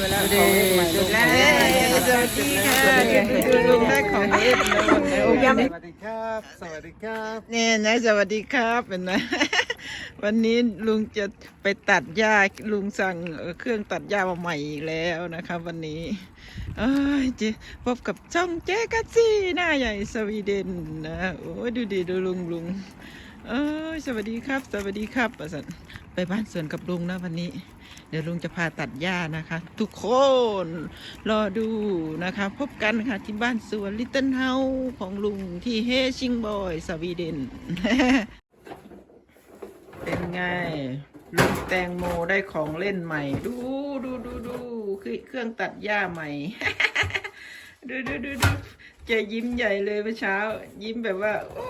ไปแล้วดูดิดูแลสวัสดีค่ะดูลุงได้ของเล่นเลยโอ้ยสวัสดีครับ สวัสดีครับเนี่ยนะสวัสดีครับเป็นไงวันนี้ลุงจะไปตัดหญ้าลุงสั่งเอ่อเครื่องตัดหญ้ามาใหม่อีกแล้วนะคะ วันนี้เอ้ยเจพบกับช่องเจกัสซี่หน้าใหญ่สวีเดนนะโอ้ยดูดิดูลุงลุงเอ้ยสวัสดีครับ สวัสดีครับประสันไปบ้านสวนกับลุงนะวันนี้ เดี๋ยวลุงจะพาตัดหญ้านะคะ ทุกคนรอดูนะคะ พบกันค่ะที่บ้านสวนลิตเติ้ลเฮาของลุงที่เฮชิงบอยสวีเดน เป็นไงลุงแตงโมได้ของเล่นใหม่ ดูดูดูดูคือเครื่องตัดหญ้าใหม่ ดูดูดูดูจะยิ้มใหญ่เลยเมื่อเช้า ยิ้มแบบว่า โอ้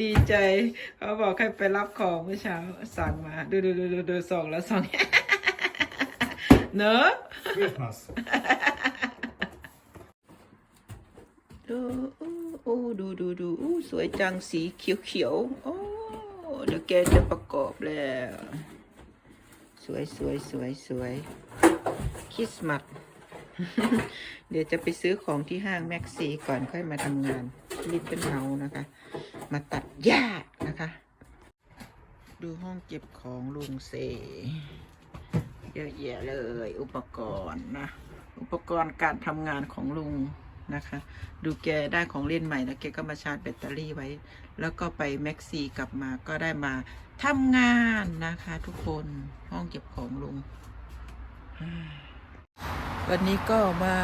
ดีใจ เขาบอกให้ไปรับของเมื่อเช้าสั่งมา ดูดูดูดูดูส่งแล้วส่งเนอะ Christmas ดูอู้อู้ดูดูดูอู้สวยจังสีเขียวเขียวๆโอ้เดี๋ยวแกจะประกอบแล้ว สวยสวยสวยสวยคริสต์มาสเดี๋ยวจะไปซื้อของที่ห้างแม็กซีก่อนค่อยมาทำงานรีบเป็นเฮานะคะ มาตัดหญ้านะคะ ดูห้องเก็บของลุงเซเยอะแยะเลย อุปกรณ์นะ อุปกรณ์การทำงานของลุงนะคะ ดูแกได้ของเล่นใหม่แล้วแกก็มาชาร์จแบตเตอรี่ไว้ แล้วก็ไปแม็กซีกลับมาก็ได้มาทำงานนะคะทุกคนห้องเก็บของลุง วันนี้ก็มา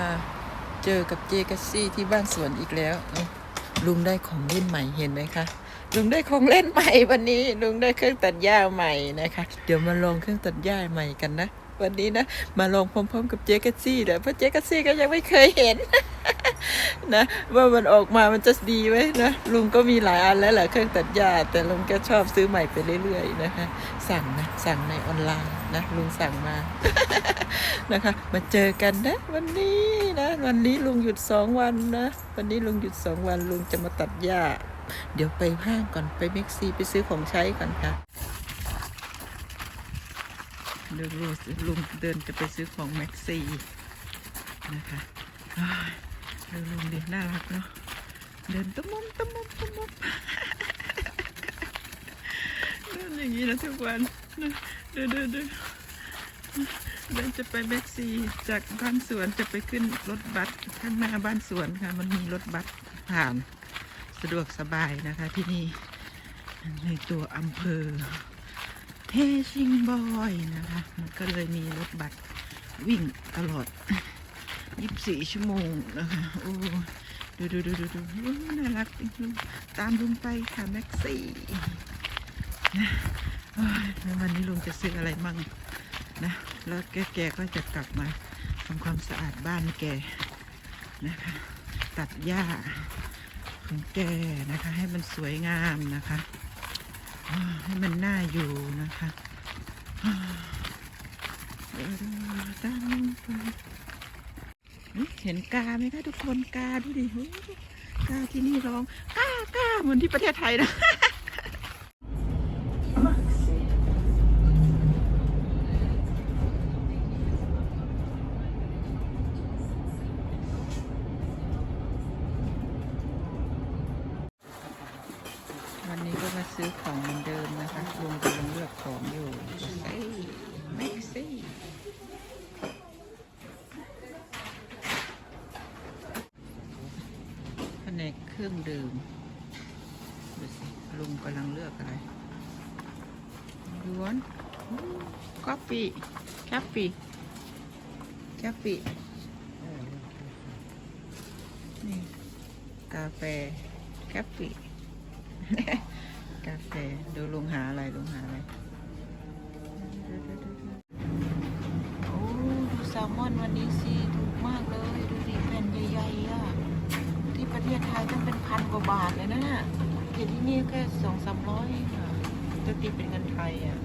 เจอกับเจกัสซี่ที่บ้านสวนอีกแล้วเอ้า ลุงได้ของเล่นใหม่เห็นไหมคะลุงได้ของเล่นใหม่วันนี้ลุงได้เครื่องตัดหญ้าใหม่นะคะ เดี๋ยวมาลองเครื่องตัดหญ้าใหม่กันนะวันนี้นะมาลองพร้อมๆกับเจ๊กัสซี่แหละเพราะเจ๊กัสซี่ก็ยังไม่เคยเห็นนะว่ามันออกมามันจะดีไหมนะลุงก็มีหลายอันแล้วแหละเครื่องตัดหญ้าแต่ลุงก็ชอบซื้อใหม่ไปเรื่อยๆนะคะสั่งนะสั่งในออนไลน์นะลุงสั่งมา นะคะ มาเจอกันนะ วันนี้นะ วันนี้ลุงหยุดสองวันนะ วันนี้ลุงหยุดสองวันลุงจะมาตัดหญ้า เดี๋ยวไปห้างก่อนไปเม็กซีไปซื้อของใช้ก่อนค่ะเดี๋ยวลุงลุงเดินจะไปซื้อของแม็กซีนะคะอ้ายดูลุงเด็กน่ารักเนาะเดินตะมุมตะมุมตะมุมเดินอย่างนี้นะทุกวันเดินะดูดูดู เดินจะไปแม็กซีจากบ้านสวนจะไปขึ้นรถบัสข้างหน้าบ้านสวนค่ะ มันมีรถบัสผ่านสะดวกสบายนะคะที่นี่ ในตัวอำเภอเทชิงบอยนะคะ มันก็เลยมีรถบัสวิ่งตลอด 24 ชั่วโมงนะคะ โอ้ดูดูดูดูดูน่ารักจริงๆตามลุงไปค่ะแม็กซี่นะวันนี้ลุงจะซื้ออะไรมั่ง นะ แล้วแกแกก็จะกลับมาทำความสะอาดบ้านแกนะคะ ตัดหญ้าของแกนะคะ ให้มันสวยงามนะคะ ให้มันน่าอยู่นะคะอ่าเดี๋ยวดูตามลงไปเห็นกาไหมคะทุกคนกาดูดิโอ้กาที่นี่ร้องกากาเหมือนที่ประเทศไทยนะ วันนี้ก็มาซื้อของเหมือนเดิมนะคะลุงกำลังเลือกของอยู่เอ้ยแม็กซี่แผนกเครื่องดื่มดูสิลุงกำลังเลือกอะไร ล้วนกาแฟแคปปี้แคปปี้นี่กาแฟแคปปี้กาแฟดูลุงหาอะไรลุงหาอะไรโอ้ดูแซลมอนวันนี้สิถูกมากเลย ดูดิแผ่นใหญ่ๆอะที่ประเทศไทยต้องเป็นพันกว่าบาทเลยนะน่ะแต่ที่นี่แค่สองสามร้อยอะ จะตีเป็นเงินไทยอะ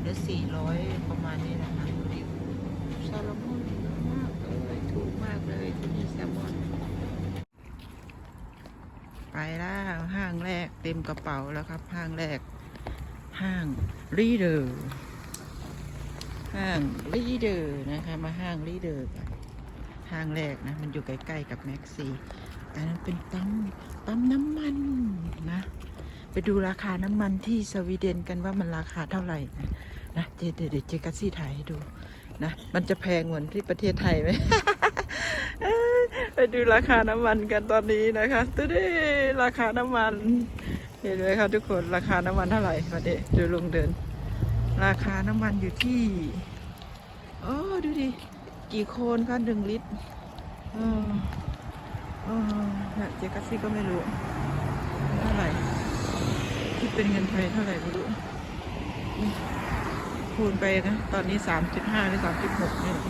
หรือสี่ร้อยประมาณนี้นะคะดูดิแซลมอนมากเลยถูกมากเลยที่นี่แซลมอน ไปแล้วห้างแรกเต็มกระเป๋าแล้วครับ ห้างแรก ห้างรีเดอร์ห้างลีเดอร์นะคะ มาห้างลีเดอร์กันห้างแรกนะ มันอยู่ใกล้ๆกับแม็กซี่อันนั้นเป็นปั๊มปั๊มน้ำมันนะ ไปดูราคาน้ำมันที่สวีเดนกันว่ามันราคาเท่าไหร่นะนะเดี๋ยวเดี๋ยวเจกัสซี่ถ่ายให้ดูนะมันจะแพงเหมือนที่ประเทศไทยไหมไปดูราคาน้ำมันกันตอนนี้นะคะตัวนี้ราคาน้ำมันเห็นไหมคะทุกคนราคาน้ำมันเท่าไหร่มาเดดูลงเดิน ราคาน้ำมันอยู่ที่โอ้ดูดิกี่โคนคะหนึ่งลิตรออเอเนี่ยเจกัสซี่ก็ไม่รู้เท่าไหร่ เป็นเงินไทยเท่าไหร่ไม่รู้คูณไปนะ ตอนนี้สามจุดห้าหรือสามจุดหกนี่แหละ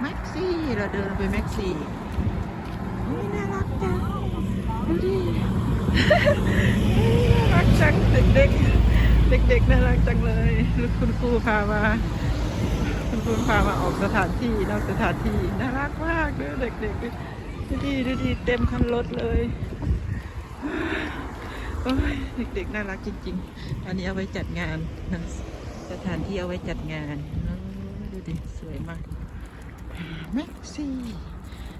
แม็กซี่ เราเดินไปแม็กซี่อุ๊ยน่ารักจังดูดิน่ารักจังเด็กๆ เด็กๆน่ารักจังเลยลูกคุณครูพามาคุณครูพามาออกสถานที่นอกสถานที่น่ารักมากเลยเด็กๆดูดิดูดิเต็มคันรถเลย เด็กๆ น่ารักจริง ๆ อันนี้เอาไว้จัดงานนะสถานที่เอาไว้จัดงาน ดูดิ สวยมาก แม็กซี่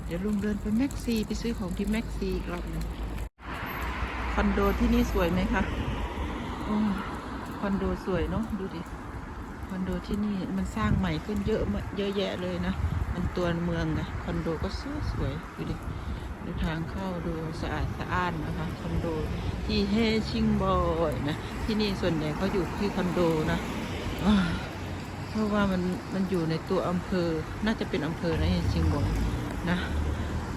เดี๋ยวลุงเดินไปแม็กซี่ไปซื้อของที่แม็กซี่อีกรอบนึงคอนโดที่นี่สวยไหมคะคอนโดสวยเนาะดูดิคอนโดที่นี่มันสร้างใหม่ขึ้นเยอะเยอะแยะเลยนะ มันตัวเมืองนะคอนโดก็สวยสวยดูดิ ดูทางเข้าดูสะอาดสะอ้านนะคะคอนโดที่เฮชิงบอยนะที่นี่ส่วนใหญ่เขาอยู่ที่คอนโดนะเพราะว่ามันมันอยู่ในตัวอำเภอ น่าจะเป็นอำเภอนะเฮชิงบอยนะ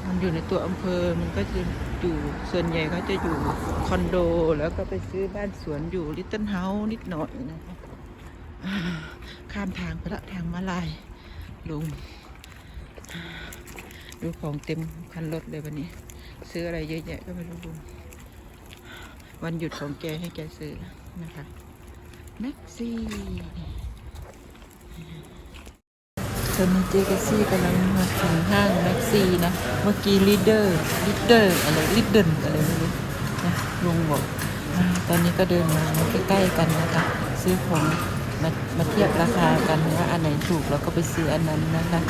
มันอยู่ในตัวอำเภอมันก็จะอยู่ส่วนใหญ่เขาจะอยู่คอนโดแล้วก็ไปซื้อบ้านสวนอยู่ลิตเติ้ลเฮาส์นิดหน่อยนะคะข้ามทางไปละทางมาลายลุง ดูของเต็มคันรถเลยวันนี้ ซื้ออะไรเยอะแยะก็ไม่รู้ลุงวันหยุดของแกให้แกซื้อนะคะแม็กซี่ตอนนี้เจกซี่กำลังมาถึงห้างแม็กซี่นะ เมื่อกี้ลีดเดอร์ลีดเดอร์อะไรลีดเดินอะไรไม่รู้นะลุงบอกตอนนี้ก็เดินมาใกล้ๆกันนะคะซื้อของมามาเทียบราคากันว่าอันไหนถูกเราก็ไปซื้ออันนั้นนะคะ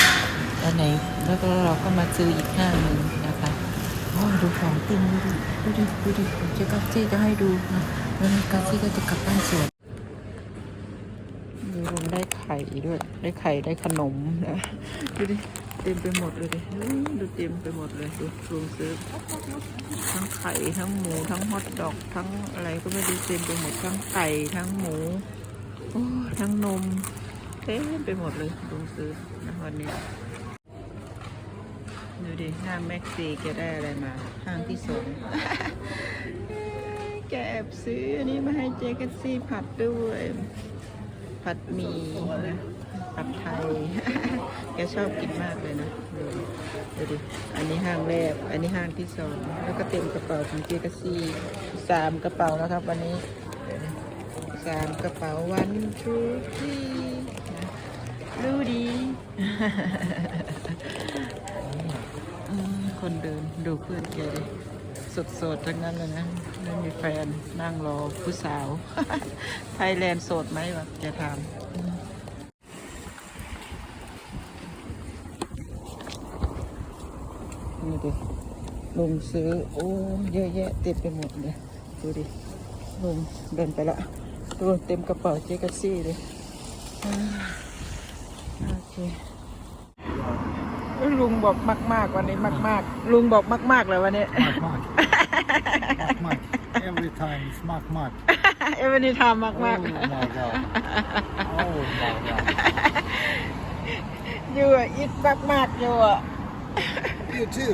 อันไหนแล้วก็เราก็มาซื้ออีกห้างหนึ่งนะคะโอ้ดูของเต็มเลยดูดิดูดิดูดิเจ๊กัสซี่จะให้ดูนะแล้วกัสซี่ก็จะกลับบ้านสวนดูลุงได้ไข่ด้วย ได้ไข่ได้ขนมนะดูดิเต็มไปหมดเลยดิดูเต็มไปหมดเลยดูลุงซื้อทั้งไข่ทั้งหมูทั้งฮอทดอกทั้งอะไรก็ไม่รู้เต็มไปหมดทั้งไก่ทั้งหมูโอ้ทั้งนมเต็มไปหมดเลยลุงซื้อนะวันนี้ ดูดิห้างแม็กซีแกได้อะไรมา ห้างที่สองแกแอบซื้ออันนี้มาให้เจกัสซี่ผัดด้วย ผัดหมี่นะผัดไทย แกชอบกินมากเลยนะดูดูดิ อันนี้ห้างแรก อันนี้ห้างที่สอง แล้วก็เต็มกระเป๋าของเจกัสซี่สามกระเป๋าแล้วครับวันนี้สามกระเป๋าวันทูที่นะดูดีอืม คนเดินดูเพื่อนแกดิสดๆทั้งนั้นเลยนะไม่มีแฟนนั่งรอผู้สาว ไทยแลนด์โสดไหมวะแกถามอืมนี่ดิลงซื้อ โอ้เยอะแยะเต็มไปหมดเลยดูดิลงเดินไปละดูเต็มกระเป๋าเจ๊กัซี่เลยโอเค ลุงบอกมาก ๆ วันนี้มาก ๆ ลุงบอกมากๆเลยวันนี้ Mark, mark. mark, mark. Every time it's mark, mark. เอวันนี้ทำมาก Oh มาก my god. Oh my god. อยู่อะอิดมากมากๆอยู่อะ You too.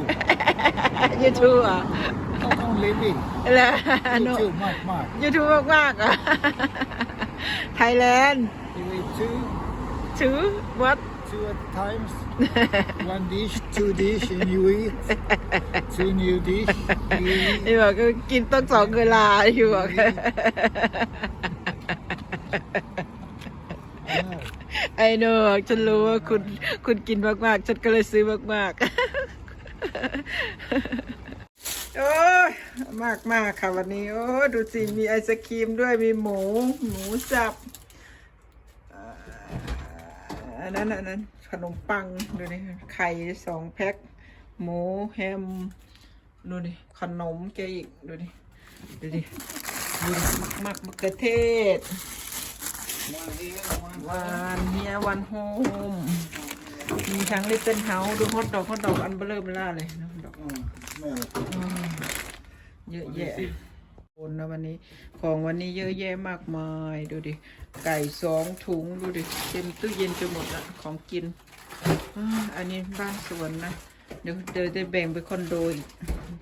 ยูทูบอะ Not only me. แล้ว You โน too, mark, mark. ยูทูบมากมากๆอะไทยแลนด์ You eat two, ถือวัด two at times. One dish, two dish, and you eat. Two new dish. You eat. นี่บอกก็กินต้องสองเวลาอยู่บอก I know. ไอ้โนฉันรู้ว่าคุณคุณกินมาก ๆ ฉันก็เลยซื้อมาก ๆโโอ้ยมากมากค่ะวันนี้ โอ้ยดูสิ มีไอศครีมด้วยมีหมู หมูสับอ่าอั นนั้นอันนั้นขนมปังดูนี่ไข่สองแพ็คหมูแฮมดูดิขนมแกอีกดูดิดูดิดูดิมากๆมะเขือเทศ One here, one วานเฮียวันโฮมมีทั้งลิตเติ้ลเฮาส์ดูฮอตดอกฮอตดอกอันเบลเลอร์เบล่าเลยนะฮอตดอก Mm, smell. อืมเยอะแยะ คนนะวันนี้ของวันนี้เยอะแยะมากมายดูดิ ไก่สองถุงดูดิเต็มตู้เย็นไปหมดละของกินอันนี้บ้านสวนนะเดี๋ยวเดี๋ยวจะแบ่งไปคอนโดอีก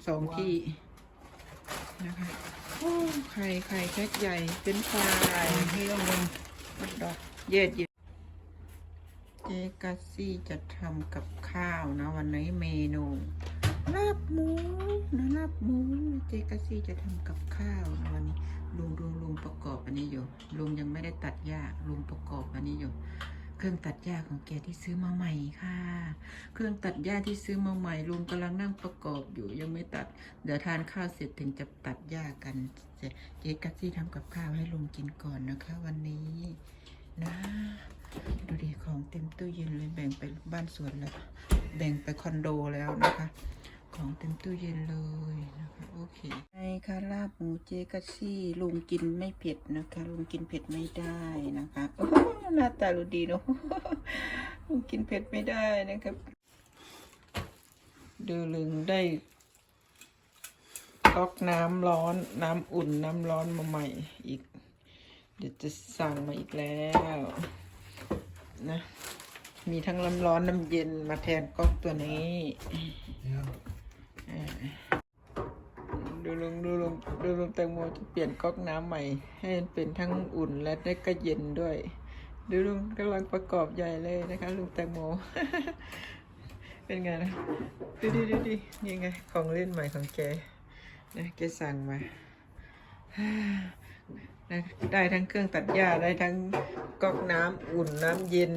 สองที่นะคะไข่ไข่แพ็คใหญ่เป็นไฟ Here, one. ฮอตดอกเย็ดเย็ดเจกัสซี่จะทำกับข้าวนะ วันนี้เมนู ลาบหมูนะลาบหมูเจกัสซี่จะทำกับข้าววันนี้ลุงลุงลุงประกอบอันนี้อยู่ลุงยังไม่ได้ตัดหญ้าลุงประกอบอันนี้อยู่เครื่องตัดหญ้าของแกที่ซื้อมาใหม่ค่ะ เครื่องตัดหญ้าที่ซื้อมาใหม่ลุงกำลังนั่งประกอบอยู่ยังไม่ตัด เดี๋ยวทานข้าวเสร็จถึงจะตัดหญ้ากันเจ๊กัสซี่ทำกับข้าวให้ลุงกินก่อนนะคะ วันนี้นะดูดิของเต็มตู้เย็นเลยแบ่งไปบ้านสวนแล้ว แบ่งไปคอนโดแล้วนะคะ ของเต็มตู้เย็นเลยนะคะโอเคไงคะลาบหมูเจกัซี่ลุงกินไม่เผ็ดนะคะลุงกินเผ็ดไม่ได้นะคะโอ้หน้าตาดูดีเนาะลุงกินเผ็ดไม่ได้นะครับดูลึงได้ก๊อกน้ำร้อนน้ำอุ่นน้ำร้อนมาใหม่อีก เดี๋ยวจะสั่งมาอีกแล้วนะมีทั้งน้ำร้อนน้ำเย็นมาแทนก๊อกตัวนี้ Yeah. ดูลุงดูลุงดูลุงแตงโมจะเปลี่ยนก๊อกน้ำใหม่ ให้มันเป็นทั้งอุ่นและได้ก็เย็นด้วย ดูลุงกำลังประกอบใหญ่เลยนะคะ ลุงแตงโม เป็นไงนะดูดิดูดินี่ไงของเล่นใหม่ของแกนะแกสั่งมานะได้ทั้งเครื่องตัดหญ้าได้ทั้งก๊อกน้ำอุ่นน้ำเย็น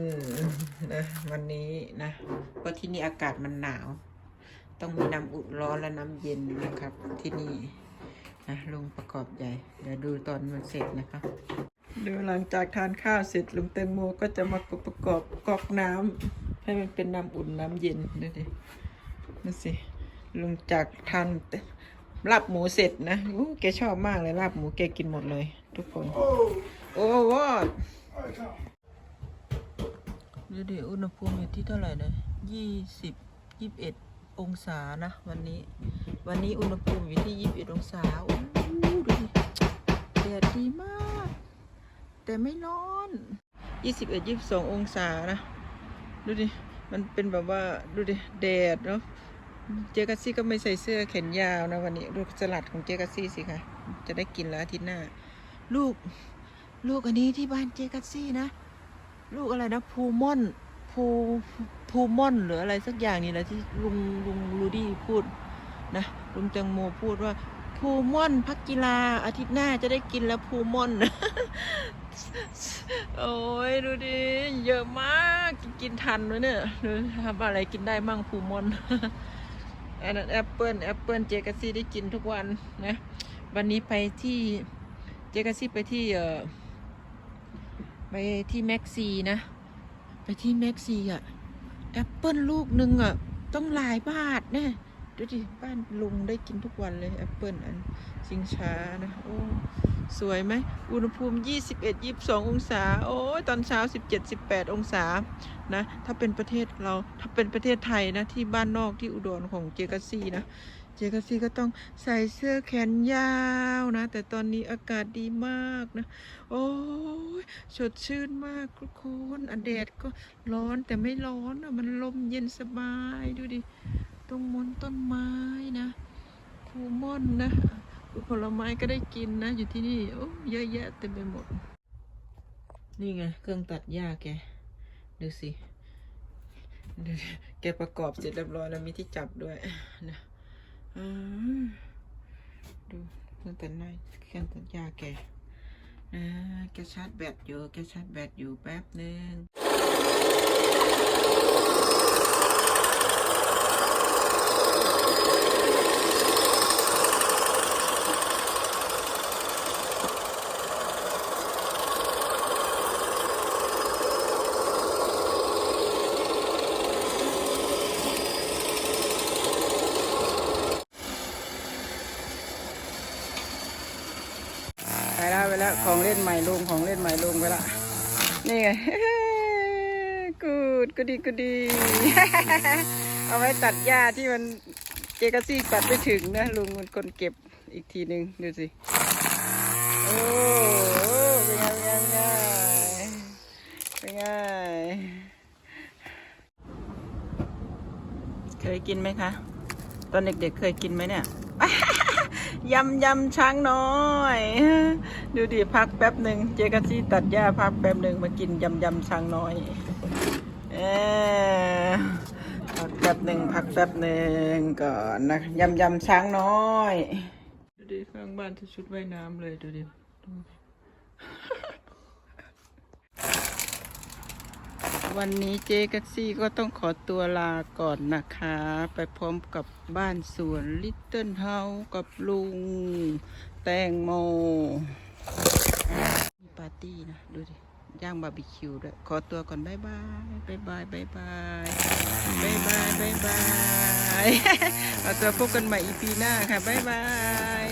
นะวันนี้นะเพราะที่นี่อากาศมันหนาว ต้องมีน้ำอุ่นร้อนและน้ำเย็นนะครับที่นี่นะลุงประกอบใหญ่ เดี๋ยวดูตอนมันเสร็จนะครับดูหลังจากทานข้าวเสร็จลุงแตงโมก็จะมาประกอบก๊อกน้ำให้มันเป็นน้ำอุ่นน้ำเย็นดูดินั่นสิลุงจากทานลาบหมูเสร็จนะอู้แกชอบมากเลยลาบหมูแกกินหมดเลย ทุกคน โอ้วอดดูดิอุณหภูมิอยู่ที่เท่าไหร่นะยี่สิบยี่สิบเอ็ด องศานะวันนี้ วันนี้อุณหภูมิอยู่ที่ยี่สิบเอ็ดองศาโอ้โดูดิแดดดีมาก แต่ไม่ร้อนยี่สิบเอ็ดยี่สิบสององศานะ ดูดิ มันเป็นแบบว่าดูดิแดดเนาะเจกัสซี่ก็ไม่ใส่เสื้อแขนยาวนะวันนี้ลูกสลัดของเจกัสซี่สิคะจะได้กินแล้วอาทิตย์หน้า ลูก ลูกอันนี้ที่บ้านเจกัสซี่นะ ลูกอะไรนะพูมอนพู พูมอนหรืออะไรสักอย่างนี่แหละที่ลุงลุงลูดี้พูดนะลุงแตงโมพูดว่าพูมอนพักกีฬาอาทิตย์หน้าจะได้กินแล้วพูมอน โอ้ยดูดิเยอะมากกินกินทันไหมเนี่ยดูทำอะไรกินได้มั่งพูมอนอันนั้นแอปเปิลแอปเปิลเจกัสซี่ได้กินทุกวันนะวันนี้ไปที่เจกัสซี่ไปที่เออไปที่แม็กซีนะ ไปที่แม็กซีอะ แอปเปิลลูกหนึ่งอะต้องหลายบาทแน่ดูดิบ้านลุงได้กินทุกวันเลยแอปเปิลอันชิงช้านะโอ้ สวยไหม อุณหภูมิ 21 22 องศา โอ้ยตอนเช้า 17 18 องศา นะ ถ้าเป็นประเทศเรา ถ้าเป็นประเทศไทยนะ ที่บ้านนอกที่อุดรของเจกัสซี่นะ เจกัสซี่ก็ต้องใส่เสื้อแขนยาวนะ แต่ตอนนี้อากาศดีมากนะ โอ้ยสดชื่นมากทุกคนอะแดดก็ร้อนแต่ไม่ร้อนอะมันลมเย็นสบาย ดูดิ ตรงมนต้นไม้นะคูมอนนะ ผลไม้ก็ได้กินนะ อยู่ที่นี่โอ้เยอะแยะเต็มไปหมด นี่ไง เครื่องตัดหญ้าแก ดูสิแกประกอบเสร็จเรียบร้อยแล้วมีที่จับด้วยนะดูเครื่องตัดหน้าเครื่องตัดหญ้าแกนะแกชาร์จแบตอยู่แกชาร์จแบตอยู่แป๊บหนึ่ง ไปแล้วไปแล้วของเล่นใหม่ลงของเล่นใหม่ลงไปละนี่ไงกูดกูดีกูดี เอาไว้ตัดหญ้าที่มันเจกซี่ตัดไม่ถึงนะลุงมันคนเก็บอีกทีหนึ่งดูสิ โอ้เป็นไงเป็นไงเป็นไงเคยกินไหมคะ ตอนเด็กๆเคยกินไหมเนี่ย ยำยำช้างน้อย ดูดิพักแป๊บหนึ่งเจกันซี่ตัดหญ้าพักแป๊บหนึ่งมากินยำยำช้างน้อยเออพักแป๊บหนึ่งพักแป๊บหนึ่งก่อนนะยำยำช้างน้อย ดูดิข้างบ้านที่ชุดว่ายน้ำเลยดูดิ วันนี้เจกักซี่ก็ต้องขอตัวลาก่อนนะคะ ไปพร้อมกับบ้านสวนลิตเติ้ลเฮากับลุง แตงโม มีปาร์ตี้นะ ดูดิ ย่างบาร์บีคิวด้วย ขอตัวก่อนบายบายบายบายบายบายบายบายบายบายเอาตัวพบกันใหม่อีพีหน้าค่ะบายบาย